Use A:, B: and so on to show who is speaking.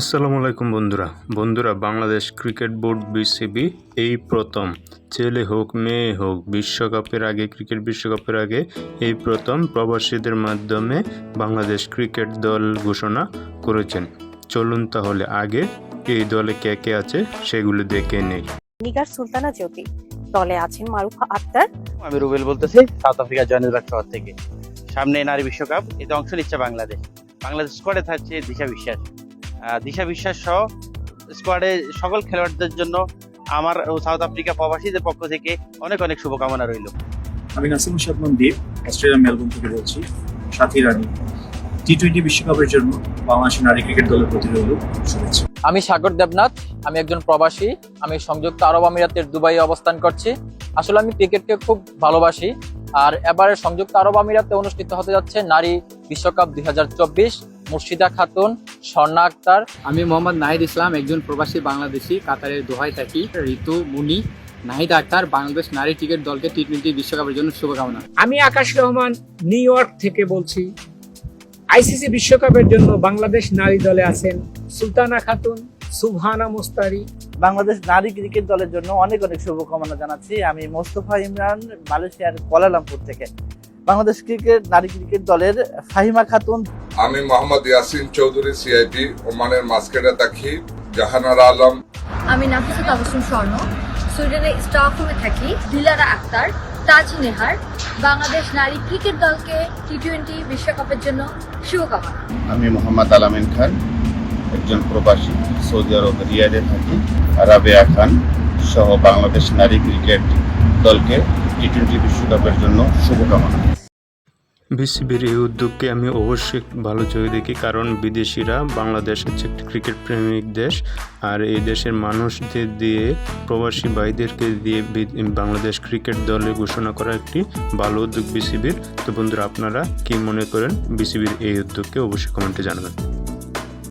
A: আসসালামু আলাইকুম বন্ধুরা। বন্ধুরা বাংলাদেশ ক্রিকেট বোর্ড বিসিবি এই প্রথম ছেলে হোক মেয়ে হোক বিশ্বকাপের আগে ক্রিকেট বিশ্বকাপের আগে এই প্রথম প্রবাসীদের মাধ্যমে বাংলাদেশ ক্রিকেট দল ঘোষণা করেছেন। চলুন তাহলে আগে এই দলে কে কে আছে সেগুলো দেখে নেই।
B: নিগার সুলতানা জ্যোতি দলে আছেন মারুফা আক্তার।
C: আমি রুবেল বলতেছি সাউথ আফ্রিকা জয়নুরবাগ শহর থেকে। সামনে নারী বিশ্বকাপ এতে অংশ নিচ্ছে বাংলাদেশ। বাংলাদেশ স্কোয়াডে থাকছে দিশা বিশ্বাস। দিশা বিশ্বাস সহ স্কোয়াডে সকল খেলোয়াড়দের জন্য আমার ও সাউথ আফ্রিকা প্রবাসীদের পক্ষ থেকে অনেক অনেক শুভকামনা রইল।
D: আমি নাসিম শাবনম দ্বীপ অস্ট্রেলিয়া মেলবোর্ন থেকে বলছি। সাথী রানী টি টোয়েন্টি বিশ্বকাপের জন্য বাংলাদেশের নারী ক্রিকেট দলের প্রতি রইল শুভেচ্ছা।
E: আমি সাগর দেবনাথ আমি একজন প্রবাসী আমি সংযুক্ত আরব আমিরাতের দুবাই অবস্থান করছি। আসলে আমি ক্রিকেটকে খুব ভালোবাসি আর এবারে সংযুক্ত আরব আমিরাতে অনুষ্ঠিত হতে যাচ্ছে নারী বিশ্বকাপ দুই হাজার চব্বিশ। মুর্শিদা খাতুন স্বর্ণা আক্তার।
F: আমি মোহাম্মদ নাহিদ ইসলাম একজন প্রবাসী বাংলাদেশি কাতারের দোহায় থাকি ঋতু মুনি। নাহিদ আক্তার বাংলাদেশ নারী ক্রিকেট দলকে টি টোয়েন্টি বিশ্বকাপের জন্য শুভকামনা।
G: আমি আকাশ রহমান নিউ ইয়র্ক থেকে বলছি। আইসিসি বিশ্বকাপের জন্য বাংলাদেশ নারী দলে আছেন সুলতানা খাতুন সুবহানা মোস্তারি।
C: বাংলাদেশ নারী ক্রিকেট দলের জন্য অনেক অনেক শুভকামনা জানাচ্ছি। আমি মোস্তফা ইমরান মালয়েশিয়ার কোয়ালালামপুর থেকে। বাংলাদেশ ক্রিকেট নারী ক্রিকেট দলের ফাহিমা খাতুন
H: আমি মোহাম্মদ ইয়াসিন চৌধুরী সিআইপি ওমানের মাস্কেটে থাকি জাহানারা আলম।
I: আমি নাফিসা তাবাসুম স্বর্ণ সুইডেনের স্টকহোমে থাকি দিলারা আক্তার তাজ নেহার বাংলাদেশ নারী ক্রিকেট দলকে টি টোয়েন্টি বিশ্বকাপের জন্য শুভকামনা।
J: আমি মোহাম্মদ আলামিন খান একজন প্রবাসী সৌদি আরব রিয়াদে থাকি রাবেয়া খান সহ বাংলাদেশ নারী ক্রিকেট দলকে টি টোয়েন্টি বিশ্বকাপের জন্য শুভকামনা।
A: বিসিবির এই উদ্যোগকে আমি অবশ্যই ভালো চোখে দেখি, কারণ বিদেশিরা বাংলাদেশ হচ্ছে একটি ক্রিকেট প্রেমিক দেশ, আর এই দেশের মানুষদের দিয়ে, প্রবাসী ভাইদেরকে দিয়ে বাংলাদেশ ক্রিকেট দলে ঘোষণা করা একটি ভালো উদ্যোগ বিসিবির। তো বন্ধুরা, আপনারা কি মনে করেন বিসিবির এই উদ্যোগকে? অবশ্যই কমেন্টে জানাবেন।